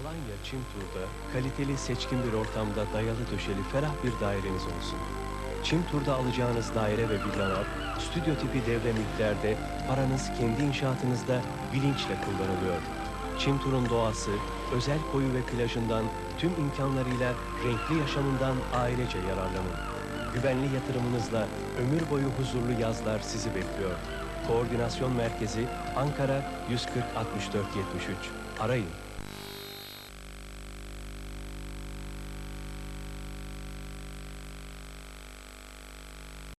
Alanya Çimtur'da kaliteli seçkin bir ortamda dayalı döşeli ferah bir daireniz olsun. Çimtur'da alacağınız daire ve villalar stüdyo tipi devre mülklerde paranız kendi inşaatınızda bilinçle kullanılıyor. Çimtur'un doğası, özel koyu ve plajından tüm imkanlarıyla renkli yaşamından ailece yararlanın. Güvenli yatırımınızla ömür boyu huzurlu yazlar sizi bekliyor. Koordinasyon Merkezi Ankara 140 64 73. Arayın